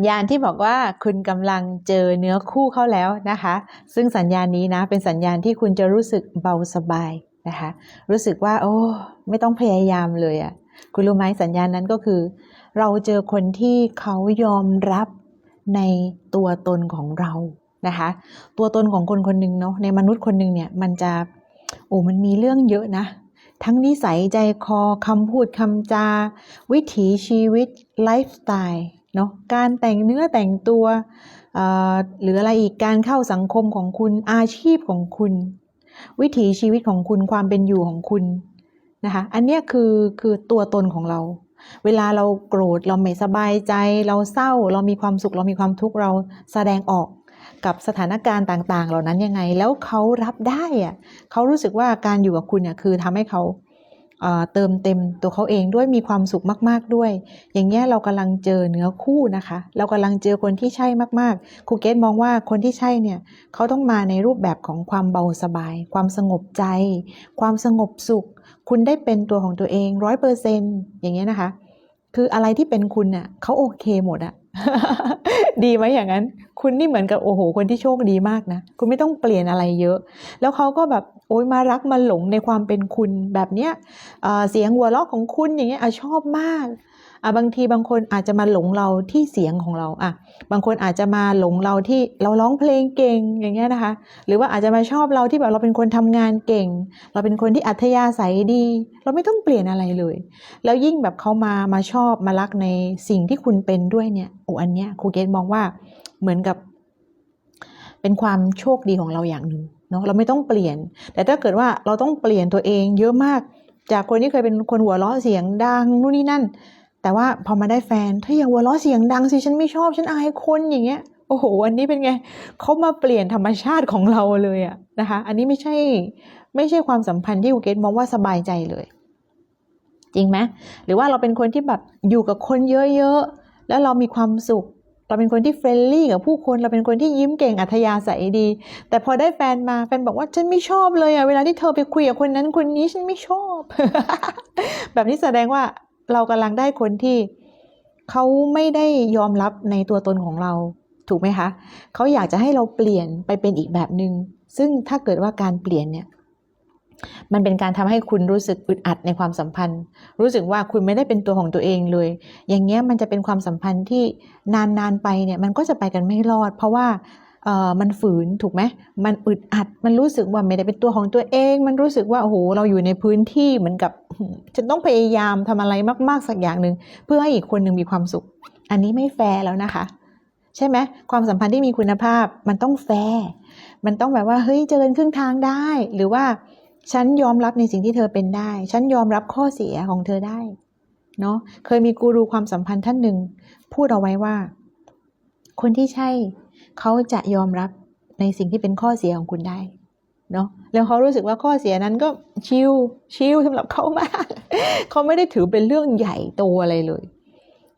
ญญาณที่บอกว่าคุณกำลังเจอเนื้อคู่เข้าแล้วนะคะ ซึ่งสัญญาณนี้นะเป็นสัญญาณที่คุณจะรู้สึกเบาสบายนะคะ รู้สึกว่า โอ้ไม่ต้องพยายามเลยอะ่ะคุณรู้ไหมสัญญาณนั้นก็คือ เราเจอคนที่เขายอมรับในตัวตนของเรานะคะ ตัวตนของคนคนหนึ่งเนาะในมนุษย์คนหนึ่งเนี่ยมันจะโอ้มันมีเรื่องเยอะนะทั้งนิสัยใจคอคำพูดคำจา วิถีชีวิตไลฟ์สไตล์ เนาะการแต่งเนื้อแต่งตัวหรืออะไรอีกการเข้าสังคมของคุณอาชีพของคุณ วิถีชีวิตของคุณความเป็นอยู่ของคุณนะคะอันเนี้ยคือคือตัวตนของเรา เวลาเราโกรธเราไม่สบายใจ เราเศร้าเรามีความสุขเรามีความทุกข์เราแสดงออกกับสถานการณ์ต่าง ๆ เหล่านั้นยังไง แล้วเขารับได้อะเขารู้สึกว่าการอยู่กับคุณเนี่ยคือทำให้เขา เติมเต็มตัวเขาเองด้วยมีความสุขมาก ๆด้วย อย่างเงี้ยเรากำลังเจอเนื้อคู่นะคะ เรากำลังเจอคนที่ใช่มากๆครูเกตมองว่าคนที่ใช่เนี่ยเขาต้องมาในรูปแบบของความเบาสบาย ความสงบใจ ความสงบสุข คุณได้เป็นตัวของตัวเองร้อยเปอร์เซนอย่างเงี้ยนะคะ คืออะไรที่เป็นคุณเน่ยเขาโอเคหมดอะ ดีไหมอย่างนั้น คุณนี่เหมือนกับโอ้โหคนที่โชคดีมากนะ คุณไม่ต้องเปลี่ยนอะไรเยอะ แล้วเขาก็แบบโอ้ยมารักมาหลงในความเป็นคุณแบบเนี้ยเสียงหัวเราะของคุณอย่างเงี้ยอชอบมาก อะบางทีบางคนอาจจะมาหลงเราที่เสียงของเราอะบางคนอาจจะมาหลงเราที่เราร้องเพลงเก่งอย่างเงี้ยนะคะ หรือว่าอาจจะมาชอบเราที่แบบเราเป็นคนทำงานเก่ง เราเป็นคนที่อัธยาศัยดี เราไม่ต้องเปลี่ยนอะไรเลย แล้วยิ่งแบบเขามามาชอบมารักในสิ่งที่คุณเป็นด้วยเนี่ยโอ้อันเนี้ยครูเกตมองว่าเหมือนกับ เป็นความโชคดีของเราอย่างหนึ่งเนาะเราไม่ต้องเปลี่ยน แต่ถ้าเกิดว่าเราต้องเปลี่ยนตัวเองเยอะมากจากคนที่เคยเป็นคนหัวเราะเสียงดังนู่นนี่นั่น แต่ว่าพอมาได้แฟนถ้าอย่าหัวเราะเสียงดังสิฉันไม่ชอบฉันอายคนอย่างเงี้ยโอ้โหอันนี้เป็นไงเขามาเปลี่ยนธรรมชาติของเราเลยอะนะคะ อันนี้ไม่ใช่ไม่ใช่ความสัมพันธ์ที่ครูเกตมองว่าสบายใจเลย จริงไหมหรือว่าเราเป็นคนที่แบบอยู่กับคนเยอะๆแล้วเรามีความสุข เราเป็นคนที่เฟรนลี่กับผู้คนเราเป็นคนที่ยิ้มเก่งอัธยาศัยดี แต่พอได้แฟนมาแฟนบอกว่าฉันไม่ชอบเลยอะเวลาที่เธอไปคุยกับคนนั้นคนนี้ฉันไม่ชอบ แบบนี้แสดงว่า เรากำลังได้คนที่เขาไม่ได้ยอมรับในตัวตนของเราถูกไหมคะเขาอยากจะให้เราเปลี่ยนไปเป็นอีกแบบหนึง่งซึ่งถ้าเกิดว่าการเปลี่ยนเนี่ยมันเป็นการทำให้คุณรู้สึกอึดอัดในความสัมพันธ์ รู้สึกว่าคุณไม่ได้เป็นตัวของตัวเองเลย อย่างเงี้ยมันจะเป็นความสัมพันธ์ที่นานๆไปเนี่ยมันก็จะไปกันไม่รอด เพราะว่า มันฝืนถูกไหมมันอึดอัด มันรู้สึกว่าไม่ได้เป็นตัวของตัวเอง มันรู้สึกว่าโอ้โหเราอยู่ในพื้นที่เหมือนกับฉันต้องพยายามทำอะไรมากๆสักอย่างหนึ่งเพื่อให้อีกคนหนึ่งมีความสุข อันนี้ไม่แฟร์แล้วนะคะ ใช่ไหมความสัมพันธ์ที่มีคุณภาพมันต้องแฟร์มันต้องแบบว่าเฮ้ยเจอกันครึ่งทางได้ หรือว่าฉันยอมรับในสิ่งที่เธอเป็นได้ ฉันยอมรับข้อเสียของเธอได้เนาะเคยมีกูรูความสัมพันธ์ท่านหนึ่งพูดเอาไว้ว่า คนที่ใช่ เขาจะยอมรับในสิ่งที่เป็นข้อเสียของคุณได้เนาะแล้วเขารู้สึกว่าข้อเสียนั้นก็ชิลชิลสำหรับเขามาก เขาไม่ได้ถือเป็นเรื่องใหญ่โตอะไรเลย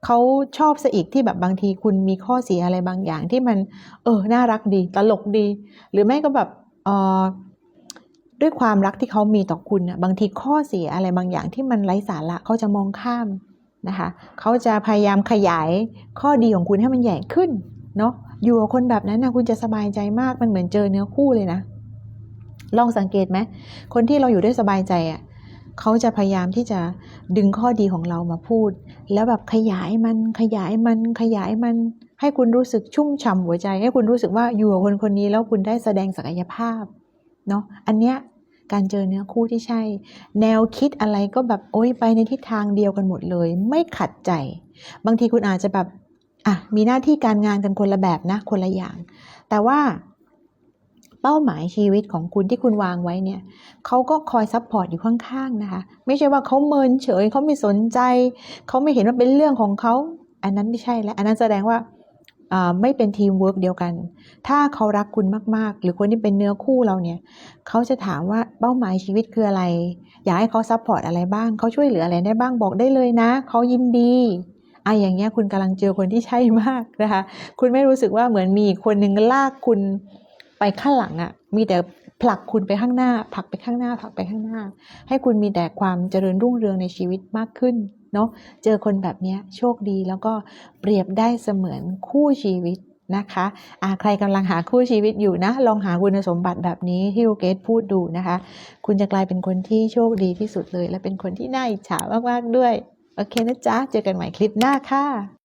เขาชอบซะอีกที่แบบบางทีคุณมีข้อเสียอะไรบางอย่างที่มัน เออ น่ารักดี ตลกดี หรือไม่ก็แบบเออด้วยความรักที่เขามีต่อคุณน่ะบางทีข้อเสียอะไรบางอย่างที่มันไร้สาระเขาจะมองข้ามนะคะ เขาจะพยายามขยายข้อดีของคุณให้มันใหญ่ขึ้นเนาะ อยู่กับคนแบบนั้นนะคุณจะสบายใจมากมันเหมือนเจอเนื้อคู่เลยนะ ลองสังเกตไหมคนที่เราอยู่ด้วยสบายใจอะเขาจะพยายามที่จะดึงข้อดีของเรามาพูด แล้วแบบขยายมันขยายมันขยายมัน ให้คุณรู้สึกชุ่มฉ่ำหัวใจ ให้คุณรู้สึกว่าอยู่กับคนคนนี้แล้วคุณได้แสดงศักยภาพเนาะอันเนี้ยการเจอเนื้อคู่ที่ใช่ แนวคิดอะไรก็แบบโอ้ยไปในทิศทางเดียวกันหมดเลย ไม่ขัดใจ บางทีคุณอาจจะแบบ อะมีหน้าที่การงานกันคนละแบบนะคนละอย่าง แต่ว่าเป้าหมายชีวิตของคุณที่คุณวางไว้เนี่ยเขาก็คอยซัพพอร์ตอยู่ข้างๆนะคะ ไม่ใช่ว่าเขาเมินเฉยเขาไม่สนใจเขาไม่เห็นว่าเป็นเรื่องของเขาอันนั้นไม่ใช่แล้วอันนั้นแสดงว่าไม่เป็นทีมเวิร์กเดียวกัน ถ้าเขารักคุณมากๆ หรือคนที่เป็นเนื้อคู่เราเนี่ย เขาจะถามว่าเป้าหมายชีวิตคืออะไร อยากให้เขาซัพพอร์ตอะไรบ้าง เขาช่วยเหลืออะไรได้บ้างบอกได้เลยนะ เขายินดี ไอะอย่างเงี้ยคุณกำลังเจอคนที่ใช่มากนะคะ คุณไม่รู้สึกว่าเหมือนมีคนหนึ่งลากคุณไปข้างหลังอะ่ะ มีแต่ผลักคุณไปข้างหน้าผลักไปข้างหน้าผลักไปข้างหน้า ให้คุณมีแต่ความเจริญรุ่งเรืองในชีวิตมากขึ้นเนาะเจอคนแบบเนี้ยโชคดีแล้วก็เปรียบได้เสมือนคู่ชีวิตนะคะอาใครกำลังหาคู่ชีวิตอยู่นะ ลองหาคุณสมบัติแบบนี้ที่ลูกเกดพูดดูนะคะ คุณจะกลายเป็นคนที่โชคดีที่สุดเลย และเป็นคนที่น่าอิจฉามากๆด้วย โอเคนะจ๊ะ เจอกันใหม่คลิปหน้าค่ะ